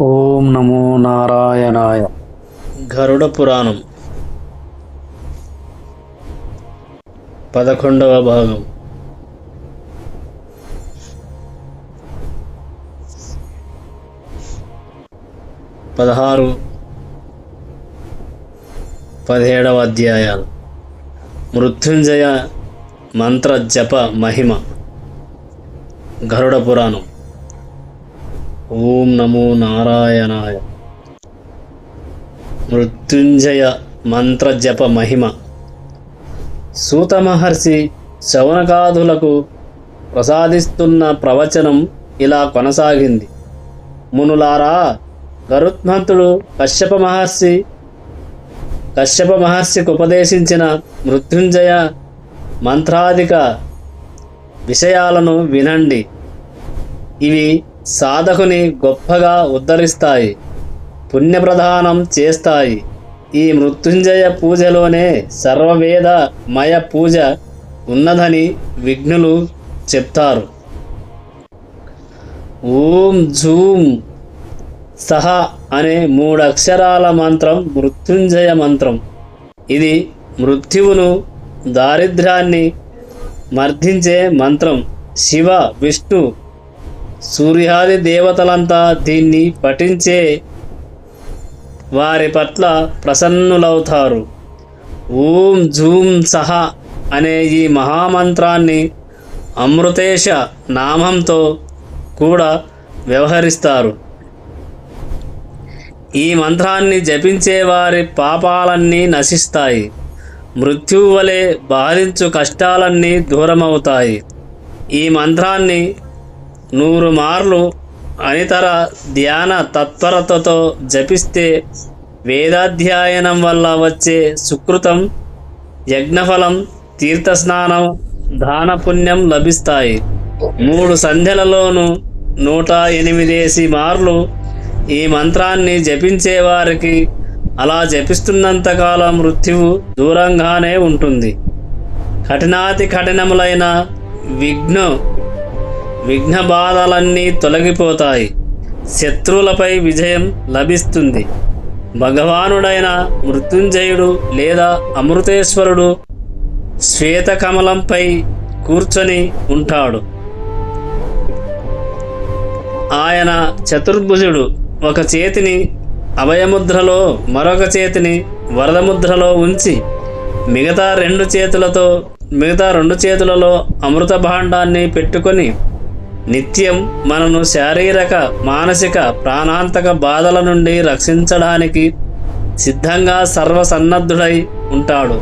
ఓం నమో నారాయణాయ. గరుడ పురాణం. పదకొండవ భాగం. పదహారు పదిహేడవ అధ్యాయాలు. మృత్యుంజయ మంత్ర జప మహిమ. గరుడ పురాణం. ఓం నమో నారాయణాయ. మృత్యుంజయ మంత్ర జప మహిమ. సూత మహర్షి శవనకాదులకు ప్రసాదిస్తున్న ప్రవచనం ఇలా కొనసాగింది. మునులారా గరుత్మంతుడు కశ్యప మహర్షి కశ్యప మహర్షికి ఉపదేశించిన మృత్యుంజయ మంత్రాధిక విషయాలను వినండి. ఇవి సాధకుని గొప్పగా ఉద్ధరిస్తాయి పుణ్యప్రదానం చేస్తాయి. ఈ మృత్యుంజయ పూజలోనే సర్వవేద మయ పూజ ఉన్నదని విఘ్నులు చెప్తారు. ఓం జూం సహ అనే మూడు అక్షరాల మంత్రం మృత్యుంజయ మంత్రం. ఇది మృత్యువును దారిద్ర్యాన్ని మర్ధించే మంత్రం. శివ విష్ణు సూర్యాది దేవతలంతా దీన్ని పఠించే వారి పట్ల ప్రసన్నులవుతారు. ఓం జూం సహ అనే ఈ మహామంత్రాన్ని అమృతేశ నామంతో కూడా వ్యవహరిస్తారు. ఈ మంత్రాన్ని జపించే వారి పాపాలన్నీ నశిస్తాయి. మృత్యువు వలె బాధించు కష్టాలన్నీ దూరమవుతాయి. ఈ మంత్రాన్ని నూరు మార్లు అనితర ధ్యాన తత్పరతతో జపిస్తే వేదాధ్యయనం వల్ల వచ్చే సుకృతం యజ్ఞఫలం తీర్థస్నానం దాన పుణ్యం లభిస్తాయి. మూడు సంధ్యలలోనూ నూట ఎనిమిదేసి మార్లు ఈ మంత్రాన్ని జపించేవారికి అలా జపిస్తున్నంతకాలం మృత్యువు దూరంగానే ఉంటుంది. కఠినాతి కఠినములైన విఘ్న విఘ్న బాధలన్నీ తొలగిపోతాయి. శత్రువులపై విజయం లభిస్తుంది. భగవానుడైన మృత్యుంజయుడు లేదా అమృతేశ్వరుడు శ్వేతకమలంపై కూర్చొని ఉంటాడు. ఆయన చతుర్భుజుడు ఒక చేతిని అభయముద్రలో మరొక చేతిని వరదముద్రలో ఉంచి మిగతా రెండు చేతులతో మిగతా రెండు చేతులలో అమృత భాండాన్ని పెట్టుకొని నిత్యం మనను శారీరక మానసిక ప్రాణాంతక బాధల నుండి రక్షించడానికి సిద్ధంగా సర్వసన్నద్ధుడై ఉంటాడు.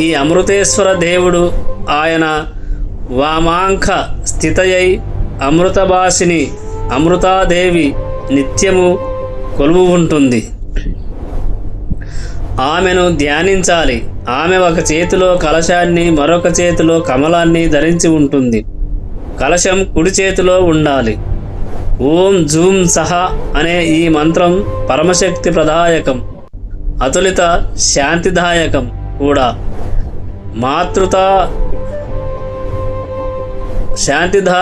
ఈ అమృతేశ్వర దేవుడు ఆయన వామాంఖ స్థితయై అమృతభాషిని అమృతాదేవి నిత్యము కొలువు ఉంటుంది ఆమెను ధ్యానించాలి. ఆమె ఒక చేతిలో కలశాన్ని మరొక చేతిలో కమలాన్ని ధరించి ఉంటుంది. కలశం కుడి చేతిలో ఉండాలి. ఓం జూమ్ సహ అనే ఈ మంత్రం పరమశక్తి ప్రదాయకం అతులిత శాంతిదాయకం కూడా. మాతృత శాంతిదా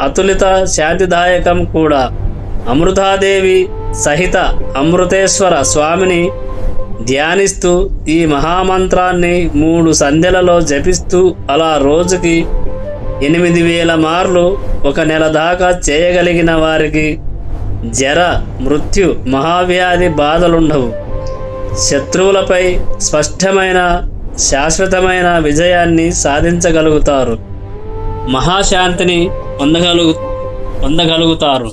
అతులిత శాంతిదాయకం కూడా. అమృతాదేవి సహిత అమృతేశ్వర స్వామిని ధ్యానిస్తూ ఈ మహామంత్రాన్ని మూడు సంధ్యలలో జపిస్తూ అలా రోజుకి ఎనిమిది వేల మార్లు ఒక నెల దాకా చేయగలిగిన వారికి జర మృత్యు మహావ్యాధి బాధలుండవు. శత్రువులపై స్పష్టమైన శాశ్వతమైన విజయాన్ని సాధించగలుగుతారు. మహాశాంతిని పొందగలుగు పొందగలుగుతారు.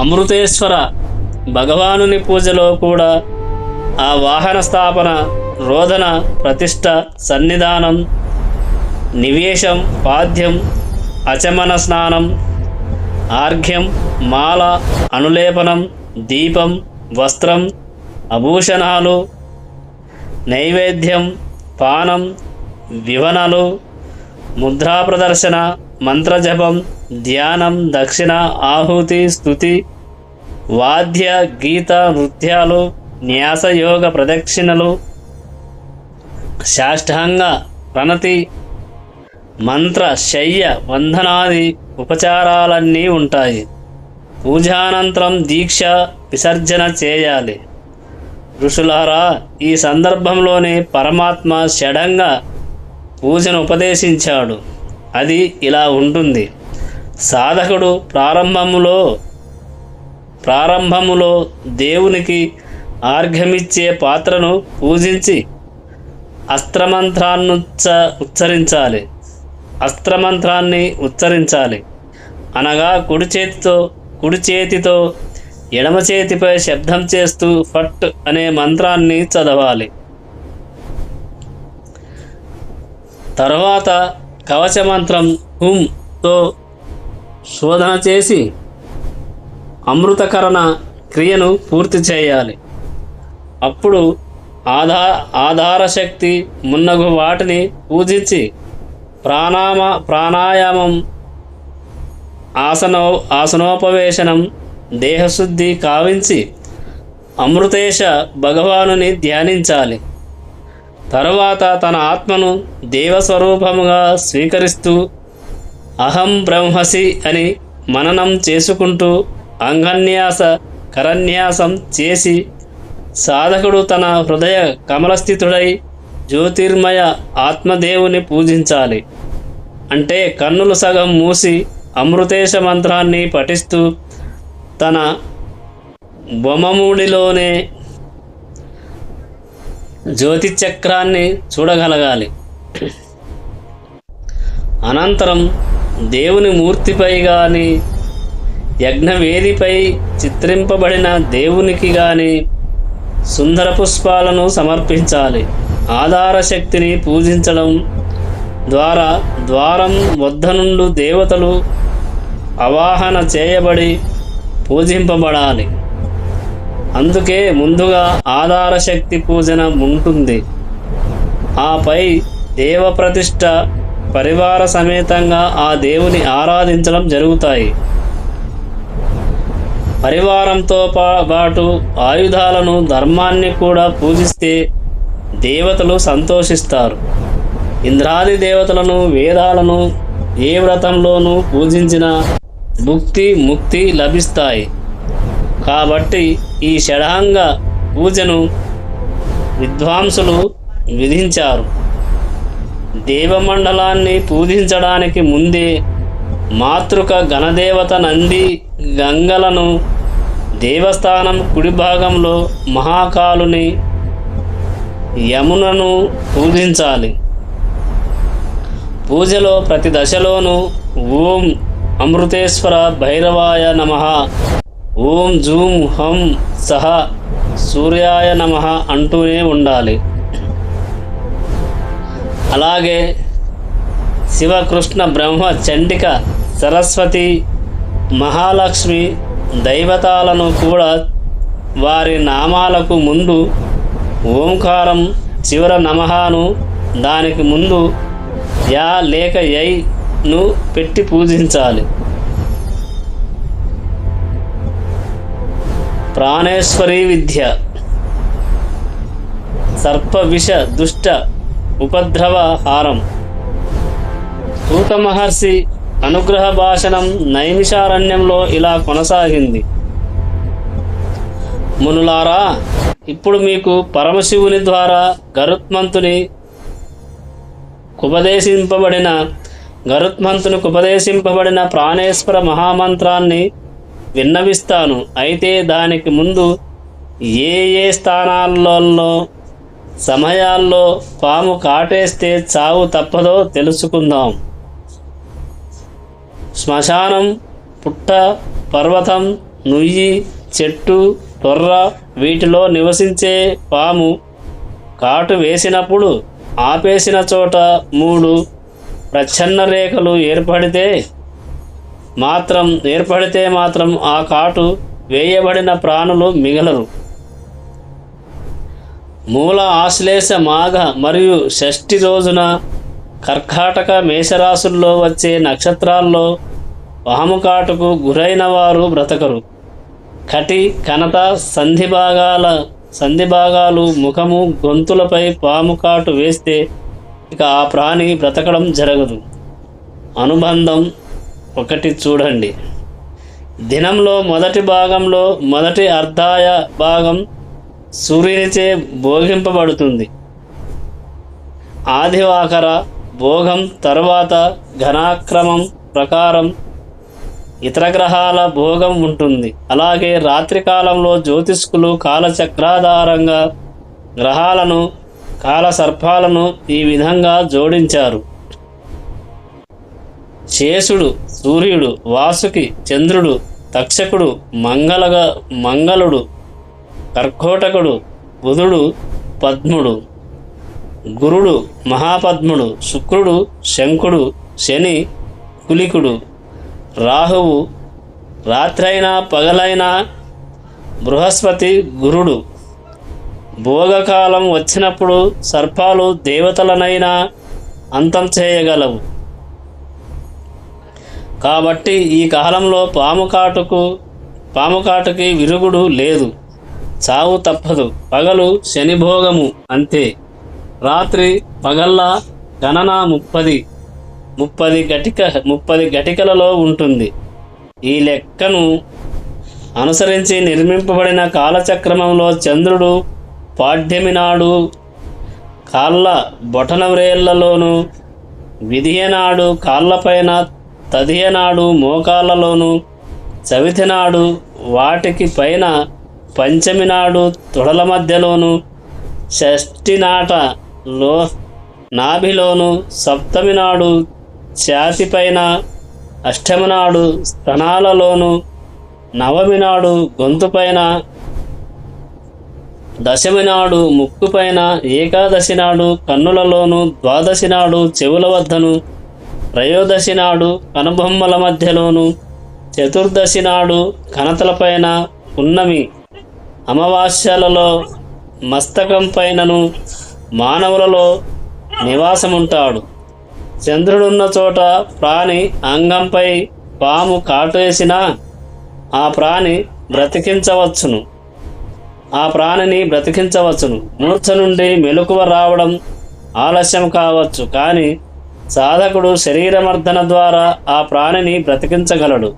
అమృతేశ్వర భగవానుని పూజలో కూడా ఆ వాహన స్థాపన రోదన ప్రతిష్ట సన్నిధానం నివేశం పాద్యం అచమన స్నానం ఆర్ఘ్యం మాల అనులేపనం దీపం వస్త్రం ఆభూషణాలు నైవేద్యం పానం వివనలు ముద్రా ప్రదర్శన మంత్రజపం ధ్యానం దక్షిణ ఆహుతి స్థుతి వాద్య గీత నృత్యాలు న్యాసయోగ ప్రదక్షిణలు సాష్టాంగ ప్రణతి మంత్ర శయ్య వందనాది ఉపచారాలన్నీ ఉంటాయి. పూజానంతరం దీక్ష విసర్జన చేయాలి. ఋషులారా ఈ సందర్భంలోనే పరమాత్మ షడంగా పూజను ఉపదేశించాడు. అది ఇలా ఉంటుంది. సాధకుడు ప్రారంభములో ప్రారంభములో దేవునికి ఆర్ఘ్యమిచ్చే పాత్రను పూజించి అస్త్రమంత్రాన్నుచ్చ ఉచ్చరించాలి. అస్త్రమంత్రాన్ని ఉచ్చరించాలి. అనగా కుడి చేతితో కుడి చేతితో ఎడమ చేతిపై శబ్దం చేస్తూ ఫట్ అనే మంత్రాన్ని చదవాలి. తర్వాత కవచ మంత్రం హుంతో శోధన చేసి అమృతకరణ క్రియను పూర్తి చేయాలి. అప్పుడు ఆధా ఆధార శక్తి మున్నగు వాటిని పూజించి ప్రాణామ ప్రాణాయామం ఆసనో ఆసనోపవేశనం దేహశుద్ధి కావించి అమృతేశ భగవానుని ధ్యానించాలి. తరువాత తన ఆత్మను దేవస్వరూపముగా స్వీకరిస్తూ అహం బ్రహ్మసి అని మననం చేసుకుంటూ అంగన్యాస కరన్యాసం చేసి సాధకుడు తన హృదయ కమలస్థితుడై జ్యోతిర్మయ ఆత్మదేవుని పూజించాలి. అంటే కన్నులు సగం మూసి అమృతేశ మంత్రాన్ని పఠిస్తూ తన బొమ్మముడిలోనే జ్యోతిచక్రాన్ని చూడగలగాలి. అనంతరం దేవుని మూర్తిపై కానీ యజ్ఞవేదిపై చిత్రింపబడిన దేవునికి కానీ సుందర పుష్పాలను సమర్పించాలి. ఆధార శక్తిని పూజించడం ద్వారా ద్వారం వద్ద నుండి దేవతలు అవాహన చేయబడి పూజింపబడాలి. అందుకే ముందుగా ఆధార శక్తి పూజన ఉంటుంది. ఆపై దేవ ప్రతిష్ట పరివార సమేతంగా ఆ దేవుని ఆరాధించడం జరుగుతాయి. పరివారంతో పాటు ఆయుధాలను ధర్మాన్ని కూడా పూజిస్తే దేవతలు సంతోషిస్తారు. ఇంద్రాది దేవతలను వేదాలను ఏ వ్రతంలోనూ పూజించిన భుక్తి ముక్తి లభిస్తాయి. కాబట్టి ఈ షడాంగ పూజను విద్వాంసులు విధించారు. దేవమండలాన్ని పూజించడానికి ముందే మాతృక గణదేవత నంది గంగలను దేవస్థానం కుడి భాగంలో మహాకాలుని యమునను పూజించాలి. పూజలో ప్రతి దశలోనూ ఓం అమృతేశ్వర భైరవాయ నమ. ఓం జూం హం సహ సూర్యాయ నమ అంటూనే ఉండాలి. అలాగే శివకృష్ణ బ్రహ్మ చండిక సరస్వతి మహాలక్ష్మి దైవతాలను కూడా వారి నామాలకు ముందు ఓంకారం చివర నమహాను దానికి ముందు యా లేక యైను పెట్టి పూజించాలి. ప్రాణేశ్వరీ విద్య. సర్ప విష దుష్ట ఉపద్రవ హారం. సూత మహర్షి అనుగ్రహ భాషణం నైమిషారణ్యంలో ఇలా కొనసాగింది. మునులారా ఇప్పుడు మీకు పరమశివుని ద్వారా గరుత్మంతుని ఉపదేశింపబడిన గరుత్మంతునికి ఉపదేశింపబడిన ప్రాణేశ్వర మహామంత్రాన్ని విన్నవిస్తాను. అయితే దానికి ముందు ఏ ఏ స్థానాలలో సమయాల్లో పాము కాటేస్తే చావు తప్పదో తెలుసుకుందాం. శ్మశానం పుట్ట పర్వతం నుయ్యి చెట్టు తొర్ర వీటిలో నివసించే పాము కాటు వేసినప్పుడు ఆపేసిన చోట మూడు ప్రచ్ఛన్న రేఖలు ఏర్పడితే మాత్రం ఏర్పడితే మాత్రం ఆ కాటు వేయబడిన ప్రాణులు మిగలరు. మూల ఆశ్లేష మాఘ మరియు షష్ఠి రోజున కర్కాటక మేషరాశుల్లో వచ్చే నక్షత్రాల్లో పాముకాటుకు గురైన వారు బ్రతకరు. కటి కనట సంధి భాగాల సంధి భాగాలు ముఖము గొంతులపై పాము కాటు వేస్తే ఇక ఆ ప్రాణి బ్రతకడం జరగదు. అనుబంధం ఒకటి చూడండి. దినంలో మొదటి భాగంలో మొదటి అర్ధాయ భాగం సూర్యునిచే భోగింపబడుతుంది. ఆదివాకర భోగం తరువాత ఘనాక్రమం ప్రకారం ఇతర గ్రహాల భోగం ఉంటుంది. అలాగే రాత్రికాలంలో జ్యోతిష్కులు కాలచక్రాధారంగా గ్రహాలను కాల సర్పాలను ఈ విధంగా జోడించారు. శేషుడు సూర్యుడు వాసుకి చంద్రుడు తక్షకుడు మంగళగా మంగళుడు కర్కోటకుడు బుధుడు పద్ముడు గురుడు మహాపద్ముడు శుక్రుడు శంకుడు శని కులికుడు రాహువు రాత్రైనా పగలైనా బృహస్పతి గురుడు. భోగకాలం వచ్చినప్పుడు సర్పాలు దేవతలనైనా అంతం చేయగలవు. కాబట్టి ఈ కాలంలో పాము కాటుకు పాము కాటుకి విరుగుడు లేదు. చావు తప్పదు. పగలు శనిభోగము అంతే. రాత్రి పగల్లా గణన ముప్పది. ముప్పది గటిక ముప్పది గటికలలో ఉంటుంది. ఈ లెక్కను అనుసరించి నిర్మింపబడిన కాలచక్రమంలో చంద్రుడు పాడ్యమి నాడు కాళ్ళ బొటనవ్రేళ్ళలోను విధియనాడు కాళ్ళపైన తదియనాడు మోకాళ్ళలోను చవితి నాడు వాటికి పైన పంచమి నాడు తొడల మధ్యలోను షష్ఠి నాట లో నాభిలోను సప్తమి నాడు ఛాతిపైన అష్టమి నాడు స్తనాలలోను నవమి నాడు గొంతుపైన దశమి నాడు ముక్కుపైన ఏకాదశి నాడు కన్నులలోను ద్వాదశి నాడు చెవుల వద్దను త్రయోదశి నాడు కనుబొమ్మల మధ్యలోను చతుర్దశి నాడు కనతలపైన ఉన్నమి అమావాస్యలలో మస్తకం పైనను మానవులలో నివాసముంటాడు. చంద్రుడున్న చోట ప్రాణి అంగంపై పాము కాటేసినా ఆ ప్రాణి బ్రతికించవచ్చును. ఆ ప్రాణిని బ్రతికించవచ్చును. మూర్ఛ నుండి మెలకువ రావడం ఆలస్యం కావచ్చు కానీ సాధకుడు శరీరమర్దన ద్వారా ఆ ప్రాణిని బ్రతికించగలడు.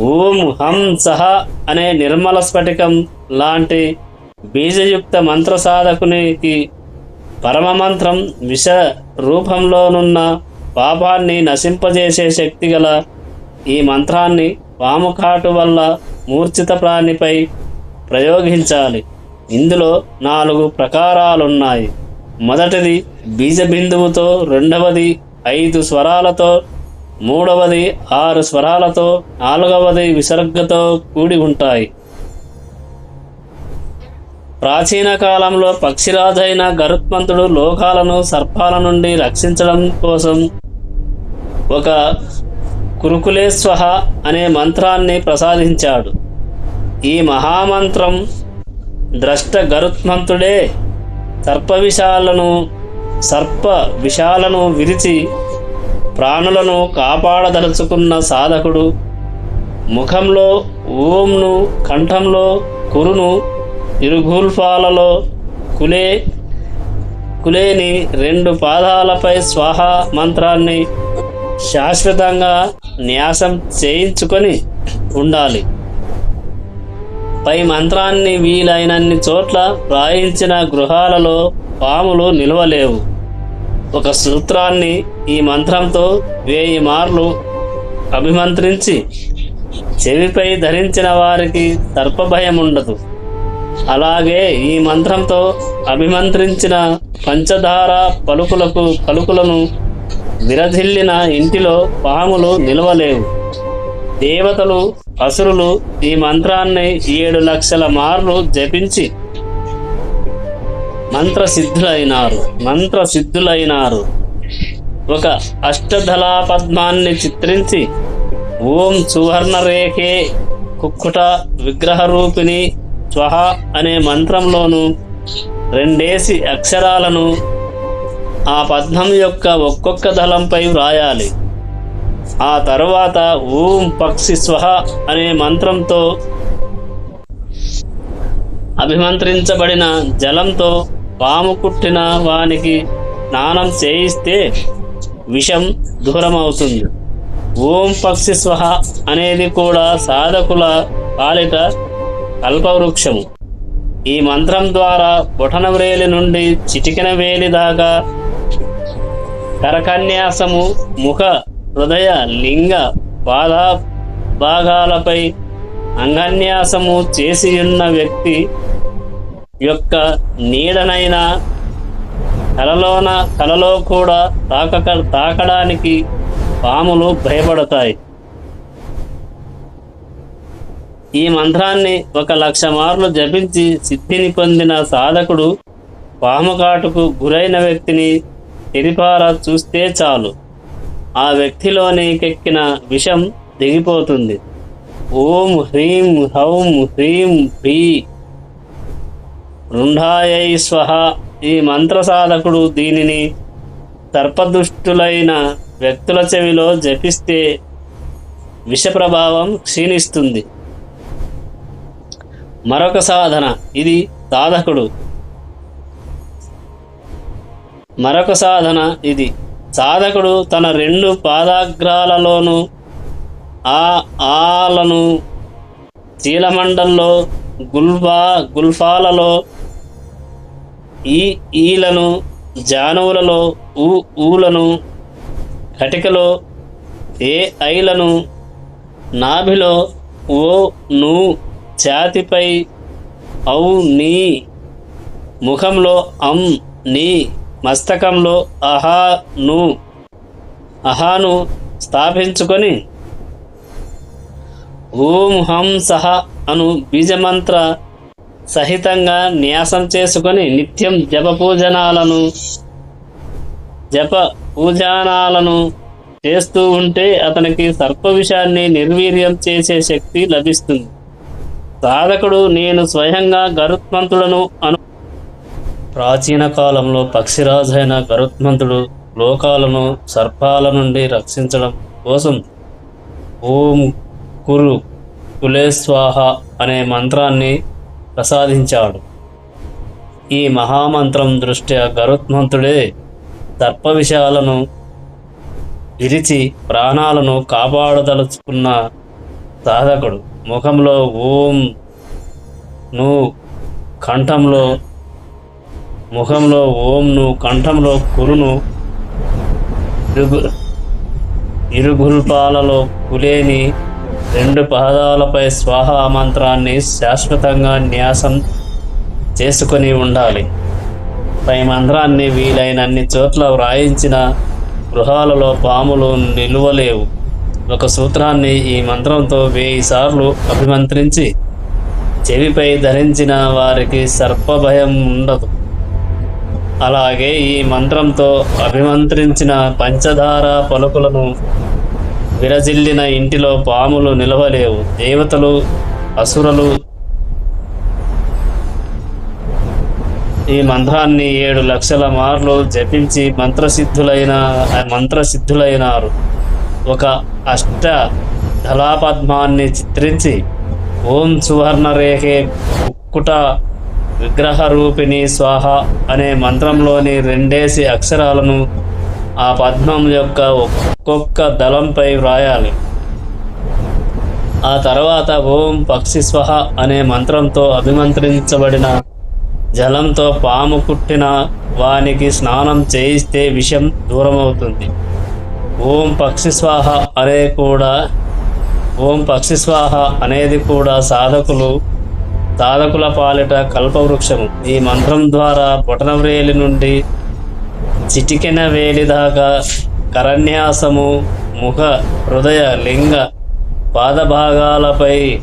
ఓం హం సహ అనే నిర్మల స్ఫటికం లాంటి బీజయుక్త మంత్ర సాధకునికి పరమమంత్రం విష రూపంలోనున్న పాపాన్ని నశింపజేసే శక్తి గల ఈ మంత్రాన్ని పాముకాటు వల్ల మూర్ఛిత ప్రాణిపై ప్రయోగించాలి. ఇందులో నాలుగు ప్రకారాలున్నాయి. మొదటిది బీజ బిందువుతో రెండవది ఐదు స్వరాలతో మూడవది ఆరు స్వరాలతో నాలుగవది విసర్గతో కూడి ఉంటాయి. ప్రాచీన కాలంలో పక్షిరాజైన గరుత్మంతుడు లోకాలను సర్పాల నుండి రక్షించడం కోసం ఒక కురుకులేశ్వహ అనే మంత్రాన్ని ప్రసాదించాడు. ఈ మహామంత్రం ద్రష్ట గరుత్మంతుడే సర్ప విషాలను సర్ప విషాలను విరిచి ప్రాణులను కాపాడదలుచుకున్న సాధకుడు. ముఖంలో ఓంను కంఠంలో కురును ఇరుగుల్ఫాలలో కులే కులేని రెండు పాదాలపై స్వాహ మంత్రాన్ని శాశ్వతంగా న్యాసం చేయించుకొని ఉండాలి. పై మంత్రాన్ని వీలైనన్ని చోట్ల ప్రాయించిన గృహాలలో పాములు నిలవలేవు. ఒక సూత్రాన్ని ఈ మంత్రంతో వేయి మార్లు అభిమంత్రించి చెవిపై ధరించిన వారికి సర్పభయం ఉండదు అలాగే ఈ మంత్రంతో అభిమంత్రించిన పంచదార పలుకులకు పలుకులను విరధిల్లిన ఇంటిలో పాములు నిలవలేవు. దేవతలు అసురులు ఈ మంత్రాన్ని ఏడు లక్షల మార్లు జపించి మంత్రసిద్ధులైనారు మంత్రసిద్ధులైనారు. ఒక అష్టదళా పద్మాన్ని చిత్రించి ఓం సువర్ణరేఖే కుక్కుట విగ్రహరూపిణి స్వహ అనే మంత్రంలోను రెండేసి అక్షరాలను ఆ పద్మం యొక్క ఒక్కొక్క దళంపై వ్రాయాలి. ఆ తరువాత ఓం పక్షి స్వహ అనే మంత్రంతో అభిమంత్రించబడిన జలంతో పాము కుట్టిన వానికి స్నానం చేయిస్తే విషం దూరమవుతుంది. ఓం పక్షి స్వహ అనేది కూడా సాధకుల పాలిట కల్పవృక్షము ఈ మంత్రం ద్వారా బుటనవ్రేలి నుండి చిటికిన వేలి దాకా కరకన్యాసము ముఖ హృదయ లింగ పాద భాగాలపై అంగన్యాసము చేసి ఉన్న వ్యక్తి యొక్క నీడనైన కలలోన కలలో కూడా తాకక తాకడానికి పాములు భయపడతాయి. ఈ మంత్రాన్ని ఒక లక్ష మార్లు జపించి సిద్ధిని పొందిన సాధకుడు పాముకాటుకు గురైన వ్యక్తిని తెరిపార చూస్తే చాలు. ఆ వ్యక్తిలోనికెక్కిన విషం దిగిపోతుంది ఓం హ్రీం హౌం హ్రీం హ్రీ రుంఢాయై స్వహ. ఈ మంత్ర సాధకుడు దీనిని సర్పదుష్టులైన వ్యక్తుల చెవిలో జపిస్తే విష ప్రభావం క్షీణిస్తుంది. మరొక సాధన. ఇది సాధకుడు. మరొక సాధన ఇది. సాధకుడు తన రెండు పాదాగ్రాలలోనూ ఆ ఆలను చీలమండల్లో గుల్ఫా గుల్ఫాలలో ఈ ఈలను జానువులలో ఊ ఊలను కటికలో ఏ ఐలను నాభిలో ఓ ను ఛాతిపై ఔ నీ ముఖంలో అం నీ మస్తకంలో అహా ను అహాను స్థాపించుకొని ఓం హం సహ అను బీజమంత్ర సహితంగా న్యాసం చేసుకొని నిత్యం జప పూజనాలను జప పూజానాలను చేస్తూ ఉంటే అతనికి సర్ప విషాన్ని నిర్వీర్యం చేసే శక్తి లభిస్తుంది. సాధకుడు నేను స్వయంగా గరుత్మంతుడను అను ప్రాచీన కాలంలో పక్షిరాజైన గరుత్మంతుడు లోకాలను సర్పాల నుండి రక్షించడం కోసం ఓం కురు కులేస్వాహ అనే మంత్రాన్ని ప్రసాదించాడు. ఈ మహామంత్రం దృష్ట్యా గరుత్మంతుడే సర్ప విషయాలను విరిచి ప్రాణాలను కాపాడదలుచుకున్న సాధకుడు. ముఖంలో ఓం ను కంఠంలో ముఖంలో ఓంను కంఠంలో కురును ఇరుగుల్పాలలో కులేని రెండు పాదాలపై స్వాహ మంత్రాన్ని శాశ్వతంగా న్యాసం చేసుకొని ఉండాలి. పై మంత్రాన్ని వీలైనన్ని చోట్ల వ్రాయించిన గృహాలలో పాములు నిలువలేవు. ఒక సూత్రాన్ని ఈ మంత్రంతో వెయ్యి సార్లు అభిమంత్రించి చెవిపై ధరించిన వారికి సర్పభయం ఉండదు. అలాగే ఈ మంత్రంతో అభిమంత్రించిన పంచదార పలుకులను విరజిల్లిన ఇంటిలో పాములు నిలవలేవు. దేవతలు అసురలు ఈ మంత్రాన్ని ఏడు లక్షల మార్లు జపించి మంత్రసిద్ధులైన మంత్రసిద్ధులైనారు. ఒక అష్ట ధలాపద్మాన్ని చిత్రించి ఓం సువర్ణరేఖే కుక్కుట విగ్రహ రూపిణి స్వాహ అనే మంత్రంలోని రెండేసి అక్షరాలను ఆ పద్మం యొక్క ఒక్కొక్క దళంపై వ్రాయాలి. ఆ తర్వాత ఓం పక్షి స్వహ అనే మంత్రంతో అభిమంత్రించబడిన జలంతో పాము కుట్టిన వానికి స్నానం చేయిస్తే విషం దూరమవుతుంది. ఓం పక్షి స్వాహ అనే కూడా ఓం పక్షి స్వాహ అనేది కూడా సాధకులు సాధకుల పాలిట కల్పవృక్షము. ఈ మంత్రం ద్వారా బొటనవ్రేలి నుండి చిటికెన వేలి దాకా కరన్యాసము ముఖ హృదయ లింగ పాదభాగాలపై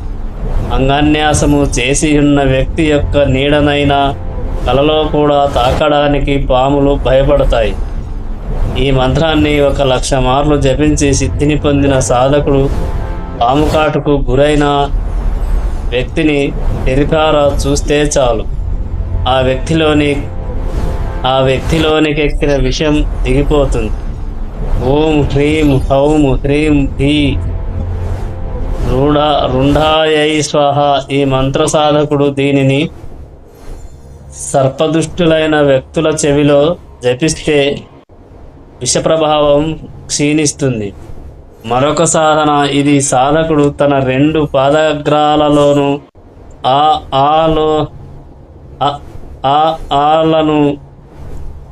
అంగాన్యాసము చేసి ఉన్న వ్యక్తి యొక్క నీడనైనా కలలో కూడా తాకడానికి పాములు భయపడతాయి. ఈ మంత్రాన్ని ఒక లక్ష మార్లు జపించి సిద్ధిని పొందిన సాధకుడు పాముకాటుకు గురైన వ్యక్తిని తెరిపారా చూస్తే చాలు. ఆ వ్యక్తిలోని ఆ వ్యక్తిలోనికి ఎక్కిన దిగిపోతుంది. ఓం హ్రీం హౌం హ్రీం భీ రూఢ రుంఢాయై స్వాహ. ఈ మంత్ర సాధకుడు దీనిని సర్పదుష్టులైన వ్యక్తుల చెవిలో జపిస్తే విష ప్రభావం క్షీణిస్తుంది. మరొక సాధన ఇది సాధకుడు తన రెండు పాదగ్రాలలోనూ ఆ ఆలో ఆ- ఆ ఆలను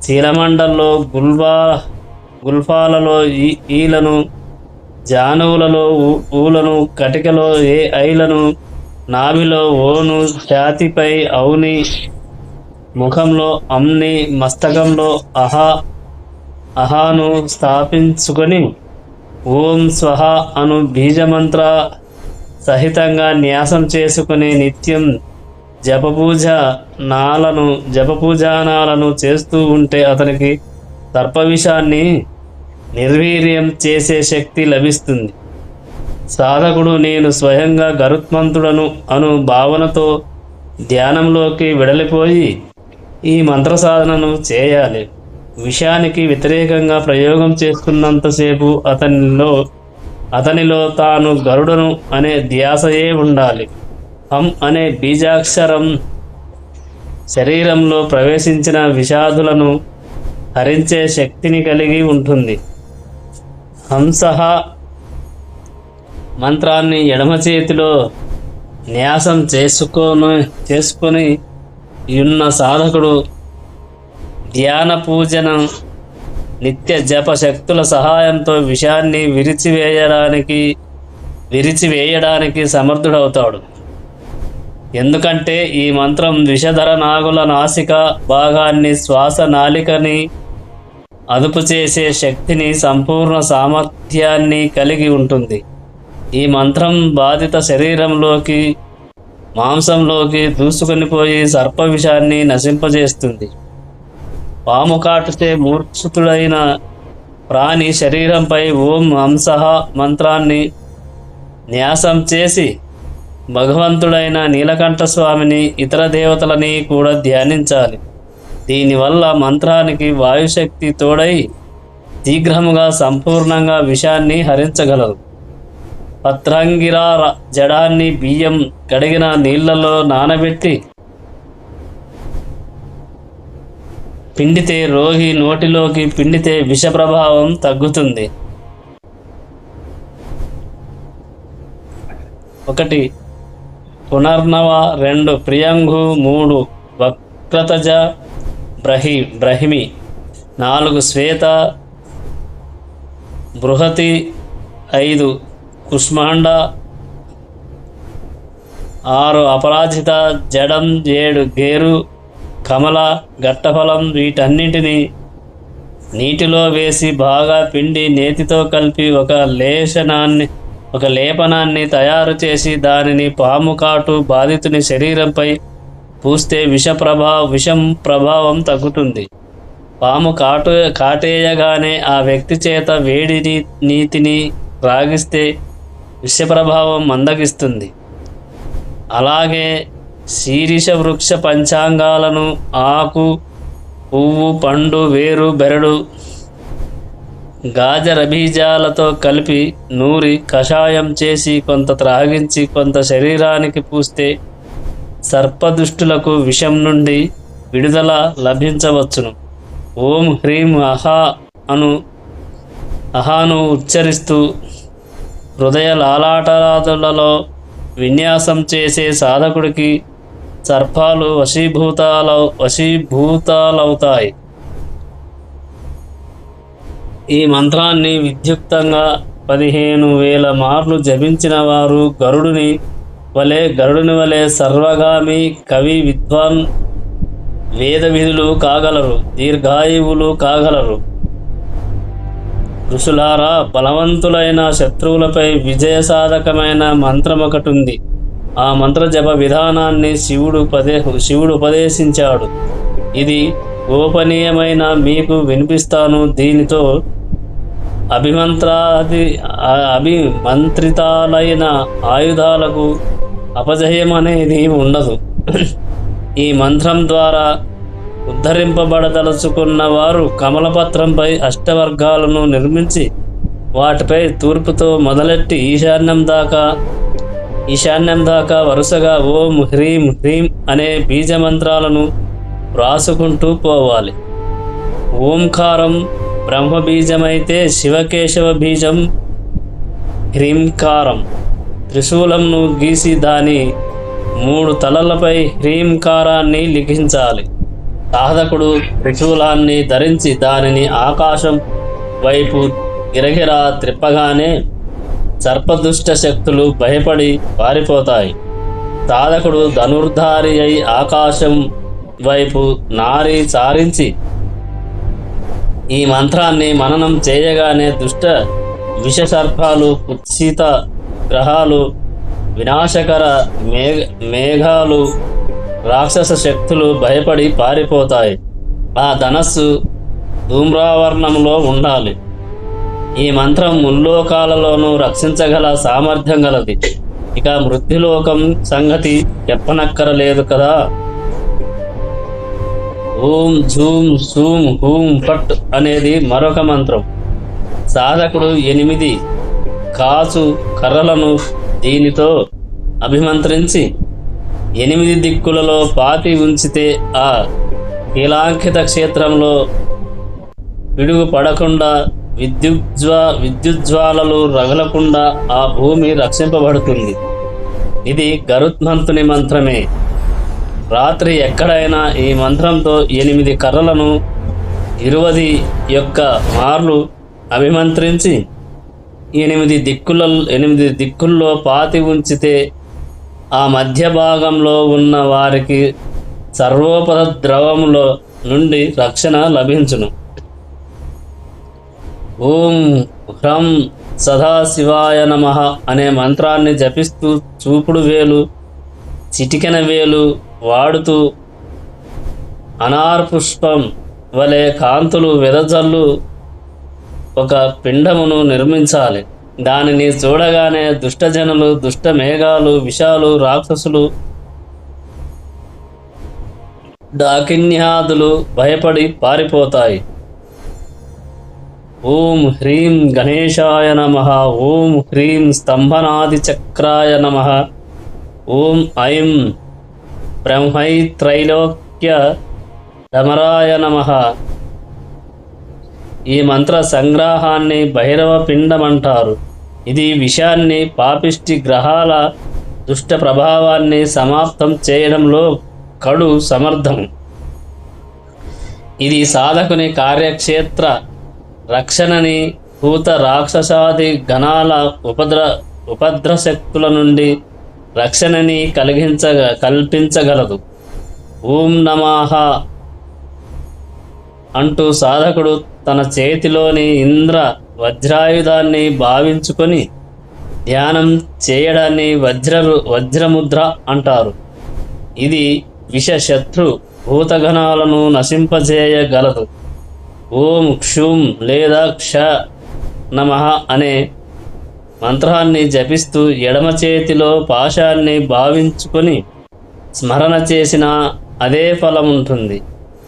చీలమండల్లో గుల్వా గుల్ఫాలలో ఈ ఈలను జానువులలో ఊ- ఊలను కటికలో ఏ ఐలను నాభిలో ఓను ఛాతిపై ఔని ముఖంలో అమ్ని మస్తకంలో అహా అహాను స్థాపించుకొని ఓం స్వహ అను బీజమంత్ర సహితంగా న్యాసం చేసుకుని నిత్యం జపపూజ నాలను జపపూజానాలను చేస్తూ ఉంటే అతనికి సర్పవిషాన్ని నిర్వీర్యం చేసే శక్తి లభిస్తుంది. సాధకుడు నేను స్వయంగా గరుత్మంతుడను అను భావనతో ధ్యానంలోకి విడలిపోయి ఈ మంత్ర సాధనను చేయాలి. విషయానికి వ్యతిరేకంగా ప్రయోగం చేస్తున్నంతసేపు అతనిలో అతనిలో తాను గరుడను అనే ధ్యాసయే ఉండాలి. హం అనే బీజాక్షరం శరీరంలో ప్రవేశించిన విషాదులను హరించే శక్తిని కలిగి ఉంటుంది. హంసహ మంత్రాన్ని ఎడమ చేతిలో న్యాసం చేసుకొని చేసుకొని ఉన్న సాధకుడు ధ్యాన పూజన నిత్య జప శక్తుల సహాయంతో విషయాన్ని విరిచివేయడానికి విరిచివేయడానికి సమర్థుడవుతాడు. ఎందుకంటే ఈ మంత్రం విషధర నాగుల నాసిక భాగాన్ని శ్వాస నాలికని అదుపు చేసే శక్తిని సంపూర్ణ సామర్థ్యాన్ని కలిగి ఉంటుంది. ఈ మంత్రం బాధిత శరీరంలోకి మాంసంలోకి దూసుకొని పోయి సర్ప విషాన్ని నశింపజేస్తుంది. పాము కాటుతే మూర్ఛితుడైన ప్రాణి శరీరంపై ఓం హంసహ మంత్రాన్ని న్యాసం చేసి భగవంతుడైన నీలకంఠ స్వామిని ఇతర దేవతలని కూడా ధ్యానించాలి. దీనివల్ల మంత్రానికి వాయుశక్తి తోడై శీఘ్రముగా సంపూర్ణంగా విషాన్ని హరించగలరు పత్రంగిరా జడాన్ని బియ్యం కడిగిన నీళ్ళలో నానబెట్టి పిండితే రోగి నోటిలోకి పిండితే విష ప్రభావం తగ్గుతుంది. ఒకటి పునర్నవ రెండు ప్రియంగు మూడు వక్రతజ బ్రహి బ్రహిమి. నాలుగు శ్వేత బృహతి ఐదు కుష్మాండ ఆరు అపరాజిత జడం ఏడు గేరు కమల గట్టఫలం వీటన్నింటినీ నీటిలో వేసి బాగా పిండి నేతితో కలిపి ఒక లేశనాన్ని ఒక లేపనాన్ని తయారు చేసి దానిని పాము కాటు బాధితుని శరీరంపై పూస్తే విష ప్రభా విషం ప్రభావం తగ్గుతుంది. పాము కాటు కాటేయగానే ఆ వ్యక్తి చేత వేడి నీతిని రాగిస్తే విష ప్రభావం మందగిస్తుంది. అలాగే శీరిష వృక్ష పంచాంగాలను ఆకు పువ్వు పండు వేరు బెరడు గాజరబీజాలతో కలిపి నూరి కషాయం చేసి కొంత త్రాగించి కొంత శరీరానికి పూస్తే సర్పదుష్టులకు విషం నుండి విడుదల లభించవచ్చును. ఓం హ్రీం అహా అను అహాను ఉచ్చరిస్తూ హృదయ లాలాటరాదులలో విన్యాసం చేసే సాధకుడికి సర్పాలు వశీభూతాల వశీభూతాలవుతాయి. ఈ మంత్రాన్ని విద్యుక్తంగా పదిహేను వేల మార్లు జపించిన వారు గరుడుని వలె గరుడుని వలె సర్వగామి కవి విద్వాన్ వేద విధులు కాగలరు దీర్ఘాయువులు కాగలరు. ఋషులారా బలవంతులైన శత్రువులపై విజయ సాధకమైన మంత్రం ఒకటి ఉంది ఆ మంత్ర జప విధానాన్ని శివుడు ఉపదే శివుడు ఉపదేశించాడు. ఇది గోపనీయమైన మీకు వినిపిస్తాను. దీనితో అభిమంత్రాది అభిమంత్రితాలైన ఆయుధాలకు అపజయం అనేది ఉండదు. ఈ మంత్రం ద్వారా ఉద్ధరింపబడదలుచుకున్న వారు కమలపత్రంపై అష్టవర్గాలను నిర్మించి వాటిపై తూర్పుతో మొదలెట్టి ఈశాన్యం దాకా ఈశాన్యం దాకా వరుసగా ఓం హ్రీం హ్రీం అనే బీజమంత్రాలను వ్రాసుకుంటూ పోవాలి. ఓంకారం బ్రహ్మబీజమైతే శివకేశవ బీజం హ్రీంకారం. త్రిశూలంను గీసి దాని మూడు తలలపై హ్రీంకారాన్ని లిఖించాలి. సాధకుడు త్రిశూలాన్ని ధరించి దానిని ఆకాశం వైపు గిరగిరా త్రిప్పగానే సర్పదుష్ట శక్తులు భయపడి పారిపోతాయి. సాధకుడు ధనుర్ధారి అయి ఆకాశం వైపు నారి సారించి ఈ మంత్రాన్ని మననం చేయగానే దుష్ట విషసర్పాలు కుత్సిత గ్రహాలు వినాశకర మేఘ మేఘాలు రాక్షస శక్తులు భయపడి పారిపోతాయి. ఆ ధనస్సు ధూమ్రావర్ణంలో ఉండాలి. ఈ మంత్రం ముల్లోకాలలోనూ రక్షించగల సామర్థ్యం గలది. ఇక మృత్యులోకం సంగతి చెప్పనక్కరలేదు కదా. ఓం జూమ్ సూమ్ హూం ఫట్ అనేది మరొక మంత్రం. సాధకుడు ఎనిమిది కాసు కర్రలను దీనితో అభిమంత్రించి ఎనిమిది దిక్కులలో పాతి ఉంచితే ఆ కీలాంకిత క్షేత్రంలో పిడుగు పడకుండా విద్యుజ్వా విద్యుజ్వాలలు రగలకుండా ఆ భూమి రక్షింపబడుతుంది. ఇది గరుత్మంతుని మంత్రమే. రాత్రి ఎక్కడైనా ఈ మంత్రంతో ఎనిమిది కర్రలను ఇరువది యొక్క మార్లు అభిమంత్రించి ఎనిమిది దిక్కుల ఎనిమిది దిక్కుల్లో పాతి ఉంచితే ఆ మధ్య భాగంలో ఉన్న వారికి సర్వోపద ద్రవములో నుండి రక్షణ లభించును. ఓం హ్రం సదాశివాయ నమ అనే మంత్రాన్ని జపిస్తూ చూపుడు వేలు చిటికెన వేలు వాడుతూ అనార్పుష్పం వలె కాంతులు వెదజల్లు ఒక పిండమును నిర్మించాలి. దానిని చూడగానే దుష్టజనులు దుష్ట మేఘాలు విషాలు రాక్షసులు డాకిన్యాదులు భయపడి పారిపోతాయి. ఓం హ్రీం గణేశాయ నమ ఓం హ్రీం స్తంభనాది చక్రాయ నమ ఓం ఐం బ్రహ్మై త్రైలోక్య డమరాయ నమ. ఈ మంత్ర సంగ్రహాన్ని భైరవ పిండం అంటారు ఇది విషాన్ని పాపిష్టి గ్రహాల దుష్ట ప్రభావాన్ని సమాప్తం చేయడంలో కడు సమర్థం. ఇది సాధకుని కార్యక్షేత్ర రక్షణని భూత రాక్షసాది గణాల ఉపద్ర ఉపద్రశక్తుల నుండి రక్షణని కలిగించగ కల్పించగలదు. ఓం నమాహ అంటూ సాధకుడు తన చేతిలోని ఇంద్ర వజ్రాయుధాన్ని భావించుకొని ధ్యానం చేయడాన్ని వజ్ర వజ్రముద్ర అంటారు. ఇది విషశత్రు భూతగణాలను నశింపజేయగలదు. ఓం క్షుం లేదా క్ష నమ అనే మంత్రాన్ని జపిస్తూ ఎడమ చేతిలో పాశాన్ని భావించుకొని స్మరణ చేసిన అదే ఫలం ఉంటుంది.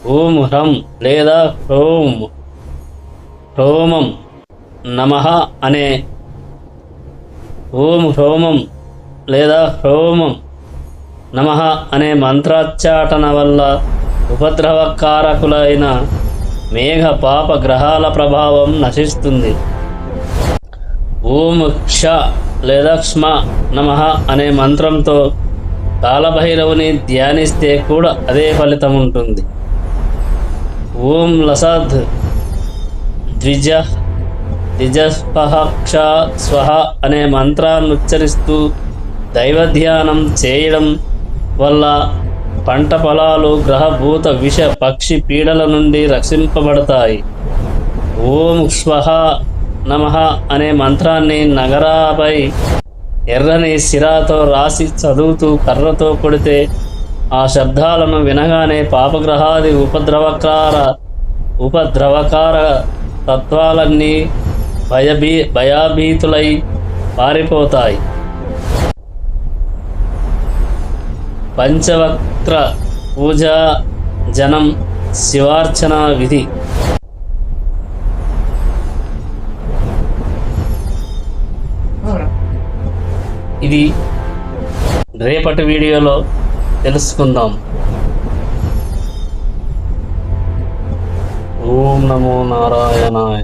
ఓం హ్రం లేదా హ్రోం హ్రోమం నమ అనే ఓం హ్రోమం లేదా హ్రోమం నమ అనే మంత్రాచ్చాటన వల్ల ఉపద్రవకారకులైన మేఘ పాప గ్రహాల ప్రభావం నశిస్తుంది. ఓం క్ష లేదా క్ష్మ నమ అనే మంత్రంతో కాలభైరవుని ధ్యానిస్తే కూడా అదే ఫలితం ఉంటుంది. ఓం లసద్ ద్విజ ద్విజస్పహక్ష స్వహ అనే మంత్రాన్ని ఉచ్చరిస్తూ దైవ ధ్యానం చేయడం వల్ల పంట పొలాలు గ్రహభూత విష పక్షి పీడల నుండి రక్షింపబడతాయి. ఓం స్వహ నమ అనే మంత్రాన్ని నగరాపై ఎర్రని సిరాతో రాసి చదువుతూ కర్రతో కొడితే ఆ శబ్దాలను వినగానే పాపగ్రహాది ఉపద్రవకార ఉపద్రవకార తత్వాలన్నీ భయభీ భయాభీతులై పారిపోతాయి. పంచవక్త్ర పూజా జనం శివార్చన విధి. ఇది రేపటి వీడియోలో తెలుసుకుందాం. ఓం నమో నారాయణాయ.